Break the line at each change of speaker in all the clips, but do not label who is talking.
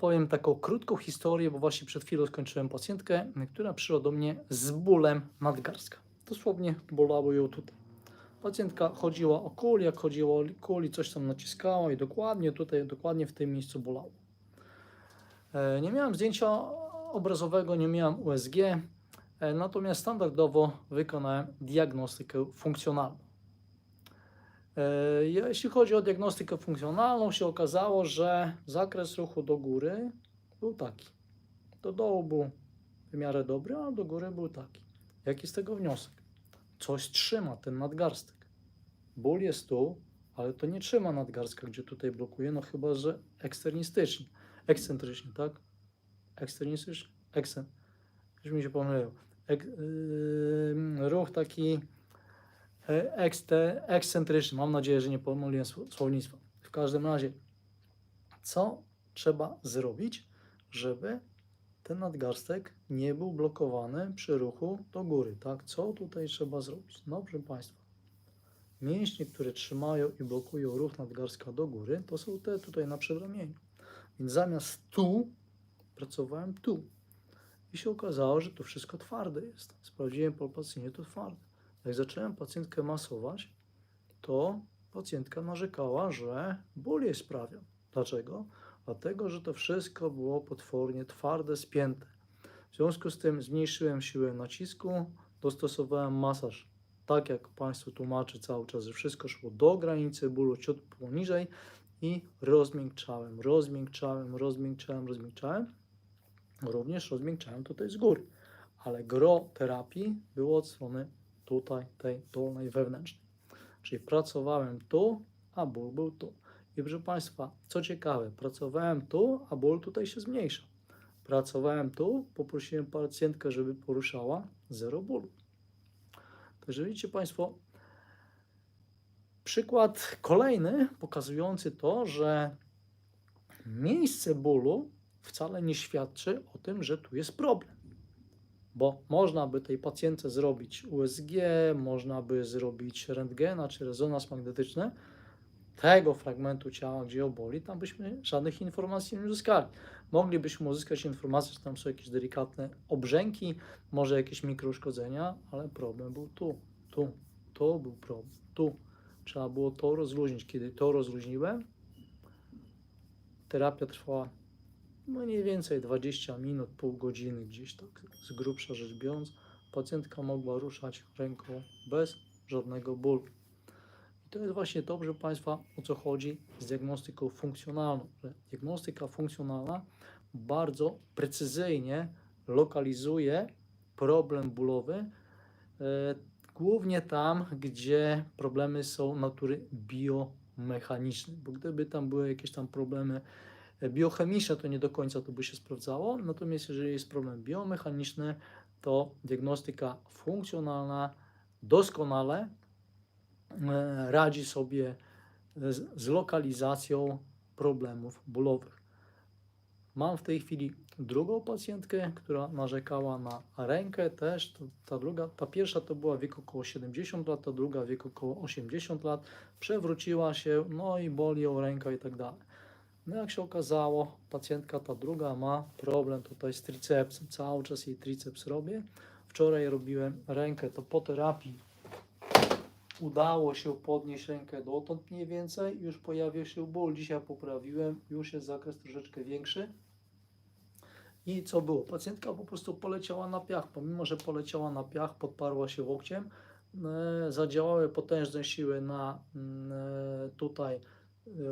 opowiem taką krótką historię, bo właśnie przed chwilą skończyłem pacjentkę, która przyszła do mnie z bólem nadgarstka. Dosłownie bolało ją tutaj. Pacjentka chodziła o kuli, jak chodziła o kuli, coś tam naciskała i dokładnie tutaj, dokładnie w tym miejscu bolało. E, Nie miałem zdjęcia obrazowego, nie miałem USG, e, natomiast standardowo wykonałem diagnostykę funkcjonalną. E, Jeśli chodzi o diagnostykę funkcjonalną, się okazało, że zakres ruchu do góry był taki. Do dołu był w miarę dobry, a do góry był taki. Jaki z tego wniosek? Coś trzyma ten nadgarstek. Ból jest tu, ale to nie trzyma nadgarstka, gdzie tutaj blokuje, no chyba, że eksternistycznie, ekscentrycznie, tak? Eksternistycznie? Eksen. Już mi się pomylił. Ek, yy, ruch taki ekste, ekscentryczny. Mam nadzieję, że nie pomyliłem sł- słownictwa. W każdym razie, co trzeba zrobić, żeby ten nadgarstek nie był blokowany przy ruchu do góry, tak? Co tutaj trzeba zrobić? No, proszę Państwa, mięśnie, które trzymają i blokują ruch nadgarstka do góry, to są te tutaj na przedramieniu. Więc zamiast tu, pracowałem tu. I się okazało, że to wszystko twarde jest. Sprawdziłem po pacjencie, to twarde. Jak zacząłem pacjentkę masować, to pacjentka narzekała, że ból jej sprawia. Dlaczego? Dlatego, że to wszystko było potwornie twarde, spięte. W związku z tym zmniejszyłem siłę nacisku, dostosowałem masaż tak, jak Państwu tłumaczę cały czas, że wszystko szło do granicy bólu, ciut poniżej i rozmiękczałem, rozmiękczałem, rozmiękczałem, rozmiękczałem. Również rozmiękczałem tutaj z góry, ale gro terapii było od strony tutaj, tej dolnej wewnętrznej. Czyli pracowałem tu, a ból był tu. I proszę Państwa, co ciekawe, pracowałem tu, a ból tutaj się zmniejsza. Pracowałem tu, poprosiłem pacjentkę, żeby poruszała, zero bólu. Także widzicie Państwo, przykład kolejny pokazujący to, że miejsce bólu wcale nie świadczy o tym, że tu jest problem. Bo można by tej pacjentce zrobić USG, można by zrobić rentgena czy rezonans magnetyczny, tego fragmentu ciała, gdzie ją boli, tam byśmy żadnych informacji nie uzyskali. Moglibyśmy uzyskać informację, że tam są jakieś delikatne obrzęki, może jakieś mikrouszkodzenia, ale problem był tu, tu, to był problem, tu. Trzeba było to rozluźnić. Kiedy to rozluźniłem, terapia trwała mniej więcej 20 minut, pół godziny gdzieś tak, z grubsza rzecz biorąc. Pacjentka mogła ruszać ręką bez żadnego bólu. I to jest właśnie to, proszę Państwa, o co chodzi z diagnostyką funkcjonalną. Że diagnostyka funkcjonalna bardzo precyzyjnie lokalizuje problem bólowy, e, głównie tam, gdzie problemy są natury biomechanicznej, bo gdyby tam były jakieś tam problemy biochemiczne, to nie do końca to by się sprawdzało, natomiast jeżeli jest problem biomechaniczny, to diagnostyka funkcjonalna doskonale e, radzi sobie z, lokalizacją problemów bólowych. Mam w tej chwili drugą pacjentkę, która narzekała na rękę też. Ta druga, ta pierwsza to była wiek około 70 lat, ta druga wiek około 80 lat. Przewróciła się, no i boli ją ręka i tak dalej. No jak się okazało, pacjentka ta druga ma problem tutaj z tricepsem. Cały czas jej triceps robię. Wczoraj robiłem rękę, to po terapii udało się podnieść rękę dotąd mniej więcej, już pojawił się ból, dzisiaj poprawiłem, już jest zakres troszeczkę większy. I co było? Pacjentka po prostu poleciała na piach, pomimo, że poleciała na piach, podparła się łokciem, e, zadziałały potężne siły na mm, e, tutaj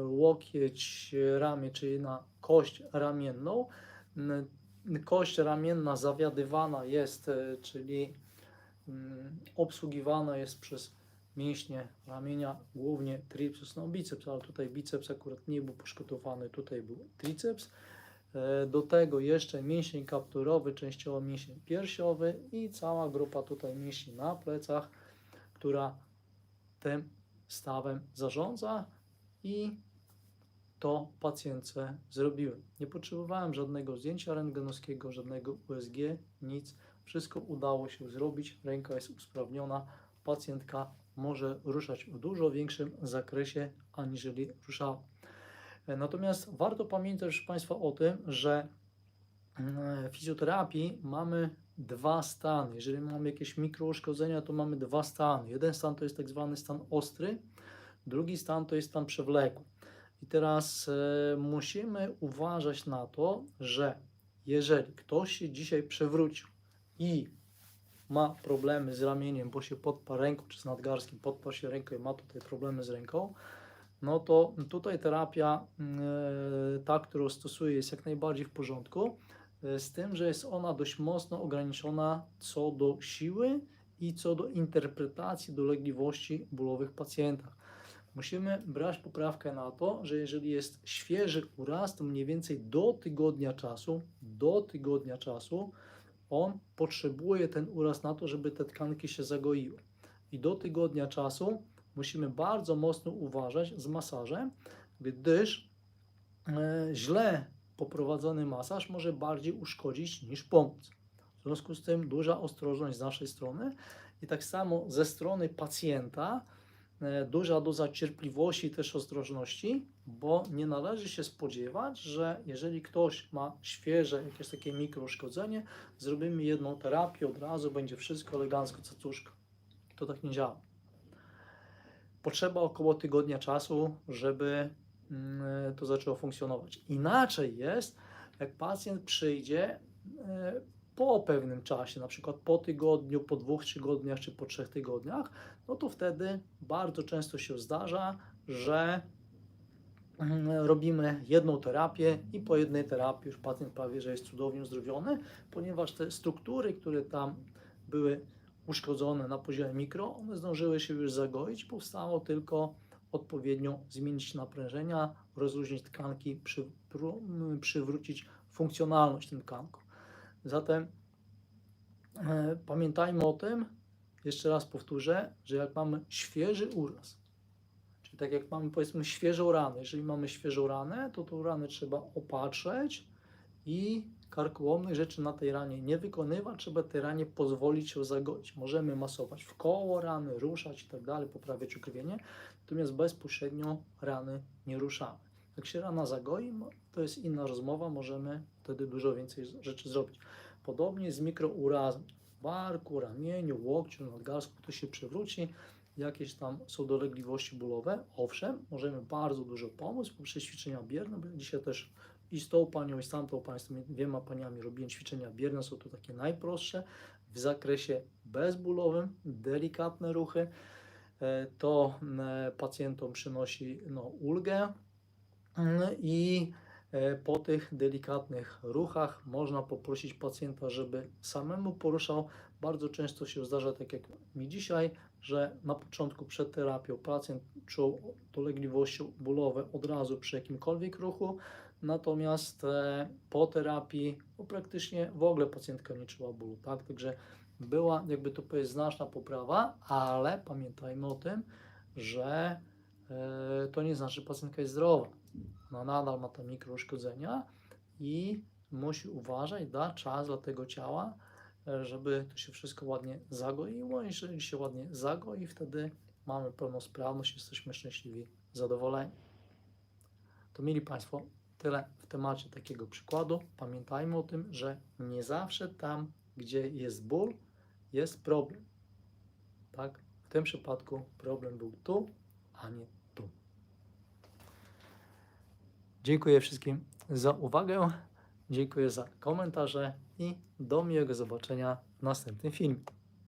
łokieć, ramię, czyli na kość ramienną. Kość ramienna zawiadywana jest, e, czyli mm, obsługiwana jest przez mięśnie ramienia, głównie triceps, no biceps, ale tutaj biceps akurat nie był poszkodowany, tutaj był triceps. E, Do tego jeszcze mięsień kapturowy, częściowo mięsień piersiowy i cała grupa tutaj mięśni na plecach, która tym stawem zarządza i to pacjentce zrobiłem. Nie potrzebowałem żadnego zdjęcia rentgenowskiego, żadnego USG, nic. Wszystko udało się zrobić. Ręka jest usprawniona. Pacjentka może ruszać w dużo większym zakresie, aniżeli ruszała. Natomiast warto pamiętać, proszę Państwa, o tym, że w fizjoterapii mamy dwa stany. Jeżeli mamy jakieś mikrouszkodzenia, to mamy dwa stany. Jeden stan to jest tak zwany stan ostry, drugi stan to jest stan przewlekły. I teraz e, musimy uważać na to, że jeżeli ktoś się dzisiaj przewrócił i ma problemy z ramieniem, bo się podparł ręką, czy z nadgarskiem, podparł się ręką i ma tutaj problemy z ręką, no to tutaj terapia, e, ta, którą stosuję, jest jak najbardziej w porządku, e, z tym, że jest ona dość mocno ograniczona co do siły i co do interpretacji dolegliwości bólowych pacjenta. Musimy brać poprawkę na to, że jeżeli jest świeży uraz, to mniej więcej do tygodnia czasu, do tygodnia czasu, on potrzebuje ten uraz na to, żeby te tkanki się zagoiły. I do tygodnia czasu musimy bardzo mocno uważać z masażem, gdyż e, źle poprowadzony masaż może bardziej uszkodzić niż pomóc. W związku z tym duża ostrożność z naszej strony i tak samo ze strony pacjenta duża doza cierpliwości i też ostrożności, bo nie należy się spodziewać, że jeżeli ktoś ma świeże jakieś takie mikrouszkodzenie, zrobimy jedną terapię, od razu będzie wszystko elegancko, cacuszko. To tak nie działa potrzeba około tygodnia czasu, żeby mm, to zaczęło funkcjonować. Inaczej jest, jak pacjent przyjdzie e, po pewnym czasie, na przykład po tygodniu, po dwóch tygodniach czy po trzech tygodniach, no to wtedy bardzo często się zdarza, że mm, robimy jedną terapię i po jednej terapii już pacjent prawie, że jest cudownie uzdrowiony, ponieważ te struktury, które tam były uszkodzone na poziomie mikro, one zdążyły się już zagoić, powstało tylko odpowiednio zmienić naprężenia, rozluźnić tkanki, pró- przywrócić funkcjonalność tym tkankom. Zatem e, pamiętajmy o tym, jeszcze raz powtórzę, że jak mamy świeży uraz, czyli tak jak mamy powiedzmy świeżą ranę, jeżeli mamy świeżą ranę, to tą ranę trzeba opatrzeć i karkołomnych rzeczy na tej ranie nie wykonywać, trzeba tej ranie pozwolić się zagoić. Możemy masować w koło rany, ruszać i tak dalej, poprawiać ukrwienie, natomiast bezpośrednio rany nie ruszamy. Jak się rana zagoi, to jest inna rozmowa, możemy wtedy dużo więcej rzeczy zrobić. Podobnie z mikrourazem. W barku, ramieniu, łokciu, nadgarstku to się przewróci, jakieś tam są dolegliwości bólowe. Owszem, możemy bardzo dużo pomóc poprzez ćwiczenia bierne, bo dzisiaj też i z tą panią, i z tamtą panią, z dwiema paniami robiłem ćwiczenia bierne, są to takie najprostsze w zakresie bezbólowym, delikatne ruchy. E, To e, pacjentom przynosi no, ulgę i e, po tych delikatnych ruchach można poprosić pacjenta, żeby samemu poruszał. Bardzo często się zdarza, tak jak mi dzisiaj, że na początku przed terapią pacjent czuł dolegliwości bólowe od razu przy jakimkolwiek ruchu, natomiast e, po terapii no, praktycznie w ogóle pacjentka nie czuła bólu. Tak? Także była, jakby to powiedzieć, znaczna poprawa, ale pamiętajmy o tym, że e, to nie znaczy, że pacjentka jest zdrowa. Ona nadal ma te mikrouszkodzenia i musi uważać, da czas dla tego ciała, e, żeby to się wszystko ładnie zagoiło. Jeżeli się ładnie zagoi, wtedy mamy pełnosprawność, jesteśmy szczęśliwi, zadowoleni. To mieli Państwo, tyle w temacie takiego przykładu. Pamiętajmy o tym, że nie zawsze tam, gdzie jest ból, jest problem. Tak? W tym przypadku problem był tu, a nie tu. Dziękuję wszystkim za uwagę. Dziękuję za komentarze i do miłego zobaczenia w następnym filmie.